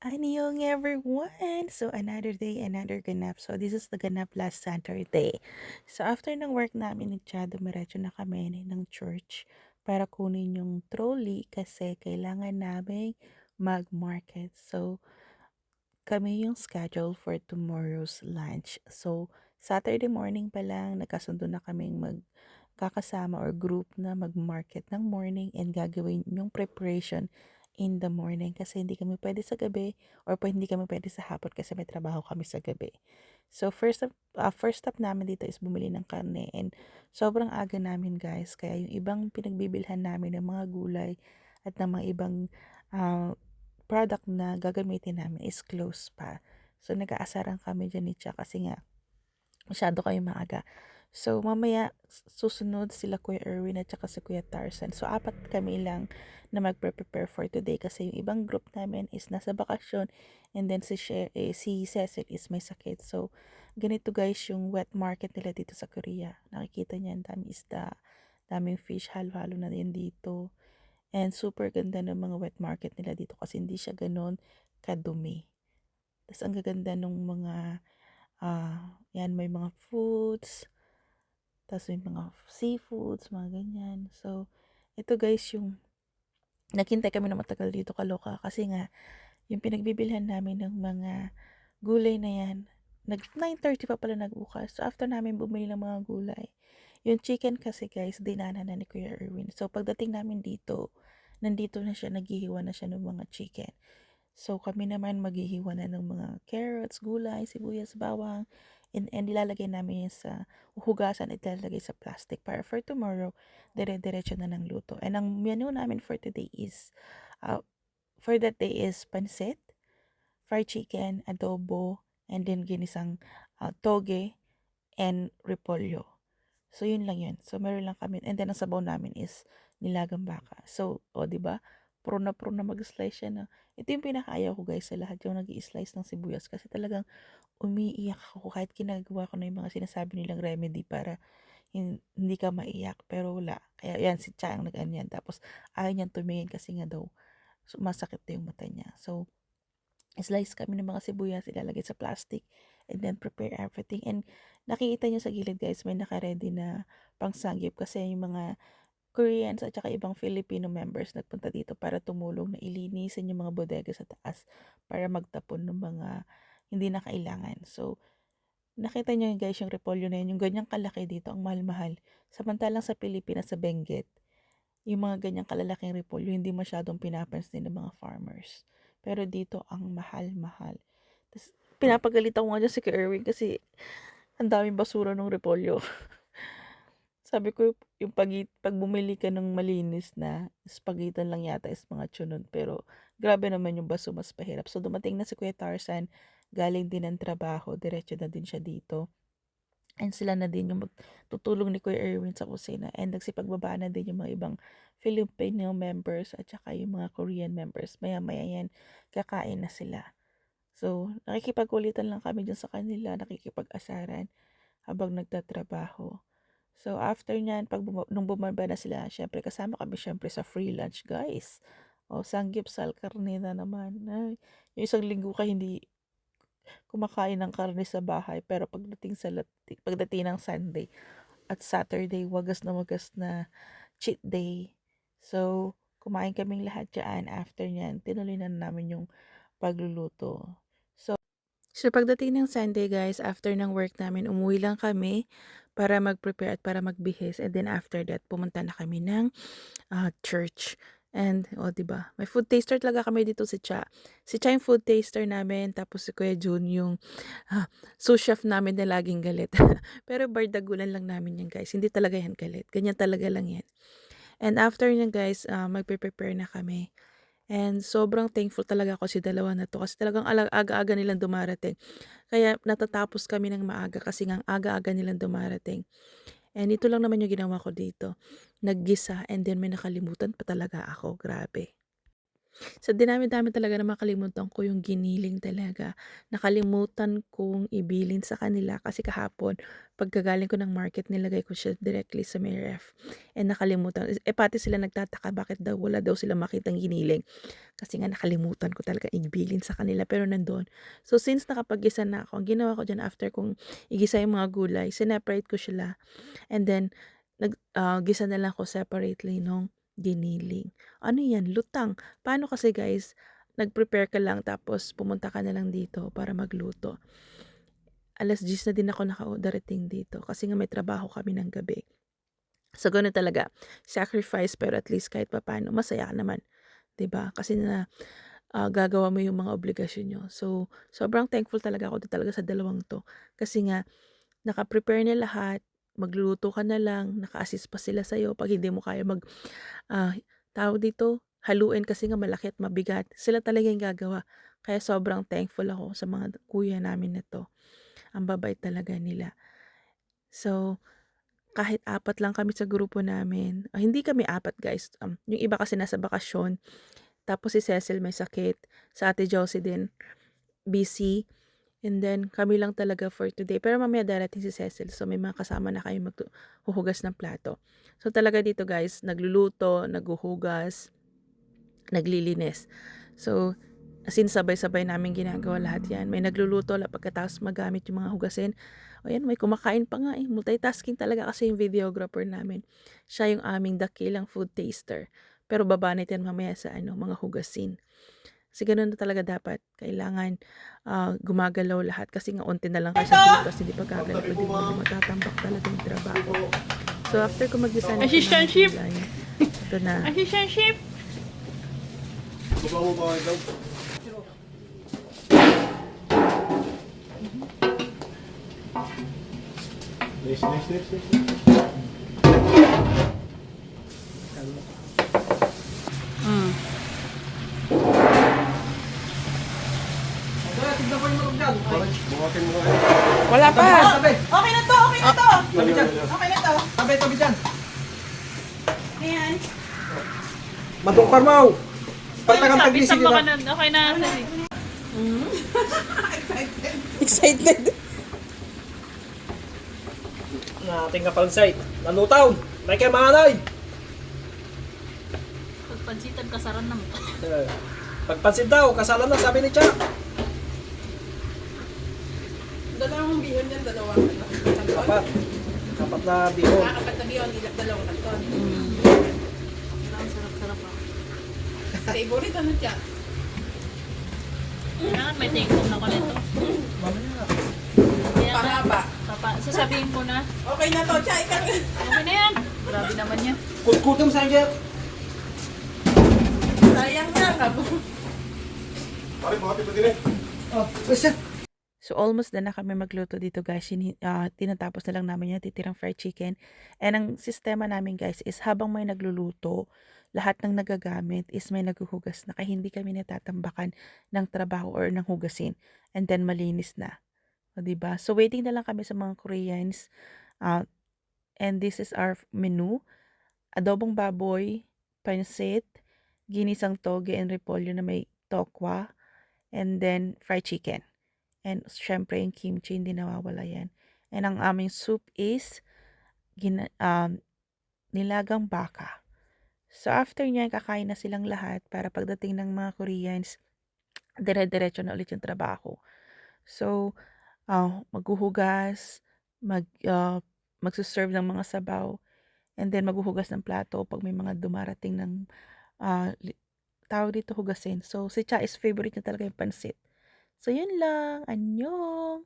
Annyeong everyone! So, another day, another ganap. So, this is the ganap last Saturday. So, after ng work namin ni Chad, dumiretso na kami ng church para kunin yung trolley kasi kailangan namin mag-market. So, kami yung schedule for tomorrow's lunch. So, Saturday morning pa lang, nagkasundo na kaming magkakasama or group na mag-market ng morning and gagawin yung preparation in the morning kasi hindi kami pwede sa gabi or pa hindi kami pwede sa hapon kasi may trabaho kami sa gabi. So first up, uh, first step namin dito is bumili ng karne and sobrang aga namin guys kaya yung ibang pinagbibilhan namin ng mga gulay at ng mga ibang uh, product na gagamitin namin is close pa. So nag-aasaran kami dyan ni Cha kasi nga masyado kayo maaga. So, mamaya susunod sila Kuya Erwin at saka si Kuya Tarzan. So, apat kami lang na magpre-prepare for today kasi yung ibang group namin is nasa bakasyon and then si, Sher, eh, si Cecil is may sakit. So, ganito guys yung wet market nila dito sa Korea. Nakikita niya ang dami isda, daming fish, halo-halo na din dito. And super ganda ng mga wet market nila dito kasi hindi siya ganun kadumi. Tapos ang gaganda ng mga, uh, yan may mga foods, tapos may mga seafoods, mga ganyan. So, ito guys yung naghintay kami na matagal dito kaloka kasi nga yung pinagbibilhan namin ng mga gulay na yan, nag 9.30 pa pala nagbukas. So, after namin bumili ng mga gulay, yung chicken kasi guys, dinana na ni Kuya Erwin. So, pagdating namin dito, nandito na siya, naghihiwa na siya ng mga chicken. So, kami naman maghihiwa na ng mga carrots, gulay, sibuyas, bawang, and, and ilalagay namin yun sa hugasan at ilalagay sa plastic para for tomorrow, dire-diretso na ng luto. And ang menu namin for today is, uh, for that day is pansit, fried chicken, adobo, and then ginisang uh, toge, and repolyo. So, yun lang yun. So, meron lang kami. And then, ang sabaw namin is nilagang baka. So, o, oh, di ba? Pro na pro na mag-slice siya na. Ito yung pinakaayaw ko guys sa lahat yung nag slice ng sibuyas kasi talagang umiiyak ako kahit ginagawa ko na yung mga sinasabi nilang remedy para hindi ka maiyak. Pero wala. Kaya yan, si Chang nag-anyan. Tapos ayaw niyang tumingin kasi nga daw masakit na yung mata niya. So, slice kami ng mga sibuyas, ilalagay sa plastic, and then prepare everything. And nakikita niyo sa gilid guys, may naka-ready na pang sangyip kasi yung mga Koreans at saka ibang Filipino members nagpunta dito para tumulong na ilinisin yung mga bodega sa taas para magtapon ng mga hindi na kailangan. So, nakita nyo guys yung repolyo na yun, yung ganyang kalaki dito, ang mahal-mahal. Samantalang sa Pilipinas, sa Benguet, yung mga ganyang kalalaking repolyo, hindi masyadong pinapansin ng mga farmers. Pero dito, ang mahal-mahal. Tapos, pinapagalitan ko nga dyan si Erwin kasi ang daming basura ng repolyo. Sabi ko, yung pag, pag bumili ka ng malinis na, spagitan lang yata is mga tsunod. Pero, grabe naman yung baso, mas pahirap. So, dumating na si Kuya Tarzan, galing din ng trabaho, diretso na din siya dito. And sila na din yung tutulong ni Kuya Erwin sa kusina. And nagsipagbaba na din yung mga ibang Filipino members at saka yung mga Korean members. Maya-maya yan, kakain na sila. So, nakikipag-ulitan lang kami dyan sa kanila, nakikipag-asaran habang nagtatrabaho. So, after nyan, pag bum- nung bumaba na sila, syempre, kasama kami syempre sa free lunch, guys. O, sanggip sal karne na naman. Ay, yung isang linggo ka hindi kumakain ng karne sa bahay, pero pagdating sa pagdating ng Sunday at Saturday, wagas na wagas na cheat day. So, kumain kaming lahat dyan. After nyan, tinuloy na namin yung pagluluto. So, so pagdating ng Sunday, guys, after ng work namin, umuwi lang kami para mag-prepare at para magbihis. And then after that, pumunta na kami ng uh, church. And, o, oh, diba? May food taster talaga kami dito si Cha. Si Cha yung food taster namin, tapos si Kuya Jun yung uh, sous chef namin na laging galit. Pero bardagulan lang namin yan, guys. Hindi talaga yan galit. Ganyan talaga lang yan. And after yan, guys, uh, magpe-prepare na kami. And sobrang thankful talaga ako si dalawa na to kasi talagang aga-aga nilang dumarating. Kaya natatapos kami ng maaga kasi nga aga-aga nilang dumarating. And ito lang naman yung ginawa ko dito. Naggisa and then may nakalimutan pa talaga ako. Grabe. Sa dinami-dami talaga na makalimutan ko yung giniling talaga. Nakalimutan kong ibilin sa kanila kasi kahapon pagkagaling ko ng market nilagay ko siya directly sa may ref. And nakalimutan eh, pati sila nagtataka bakit daw wala daw sila makitang giniling. Kasi nga nakalimutan ko talaga ibilin sa kanila pero nandoon. So since nakapag-gisa na ako, ang ginawa ko diyan after kong igisa yung mga gulay, sineparate ko sila. And then nag ah, gisa na lang ko separately nung giniling. Ano 'yan, lutang. Paano kasi guys, nag-prepare ka lang tapos pumunta ka na lang dito para magluto. 10:00 na din ako naka darating dito kasi nga may trabaho kami ng gabi. So gano'n talaga, sacrifice pero at least kahit papaano masaya naman, 'di ba? Kasi na, ah, gagawa mo yung mga obligasyon niyo. So, sobrang thankful talaga ako talaga sa dalawang 'to. Kasi nga naka-prepare na lahat, magluluto ka na lang, naka-assist pa sila sa'yo 'pag hindi mo kaya mag ah, tawag dito, haluin kasi nga malaki at mabigat. Sila talaga yung gagawa. Kaya sobrang thankful ako sa mga kuya namin na 'to. Ang babait talaga nila. So, kahit apat lang kami sa grupo namin, ah, hindi kami apat guys, um, yung iba kasi nasa bakasyon, tapos si Cecil may sakit, sa Ate Josie din busy, and then kami lang talaga for today. Pero mamaya darating si Cecil, so may mga kasama na kayong maghuhugas ng plato. So talaga dito guys, nagluluto, naghuhugas, naglilinis. So, as sabay-sabay namin ginagawa lahat yan. May nagluluto la pagkatapos magamit yung mga hugasin. O yan, may kumakain pa nga eh. Multitasking talaga kasi yung videographer namin. Siya yung aming dakilang food taster. Pero babanit yan mamaya sa ano, mga hugasin. Kasi ganun na talaga dapat. Kailangan ah, gumagalaw lahat. Kasi nga unti na lang kasi dito. Kasi hindi pa gagalaw. Pwede mo matatambak talaga yung trabaho. So after ko na Assistantship. ito na. Assistantship. Baba mo ba daw? Next, next, next, next. Wala pa! Okay na to, okay na to. Tabi dyan. Okay na to. Tabi, tabi dyan. Ayan. Madungkar mo. Pagtagang Sabi tagisi sa mga nila. okay na. Excited. Na ating kapalsay. Nanutaw. May kay manay. Pagpansitan kasaran naman. Eh, Pagpansin daw, kasalan na, sabi ni Cha. Dalawang bihon yan, dalawang ano, kanton. Kapat. Kapat na bihon. Ah, apat na bihon, dalawang kanton. Ang sarap-sarap ah. Favorite ano siya? Kailangan may take home na ko nito. Nga, Pahaba. papa, sasabihin ko na, Okay na to, siya. Ikaw. okay na yan. Grabe naman yan. Kutkutom sa inyo. Sayang na. Kabo. Pare, buhatin mo din eh. Oh, Christian. So almost na na kami magluto dito guys. Ah, tinatapos na lang namin yung titirang fried chicken. And ang sistema namin guys is habang may nagluluto, lahat ng nagagamit is may naghuhugas na kaya hindi kami natatambakan ng trabaho or ng hugasin. And then malinis na. O, diba? So waiting na lang kami sa mga Koreans. Ah, and this is our menu. Adobong baboy, pansit, ginisang toge and repolyo na may tokwa, and then fried chicken. And syempre yung kimchi, hindi nawawala yan. And ang aming soup is gina, um, nilagang baka. So after niyan, kakain na silang lahat para pagdating ng mga Koreans, dire-diretso na ulit yung trabaho. So, ah, maghuhugas, mag, uh, magsuserve ng mga sabaw, and then maghuhugas ng plato pag may mga dumarating ng ah, li- tawag dito hugasin. So, si Cha is favorite niya talaga yung pansit. So, yun lang. Annyeong!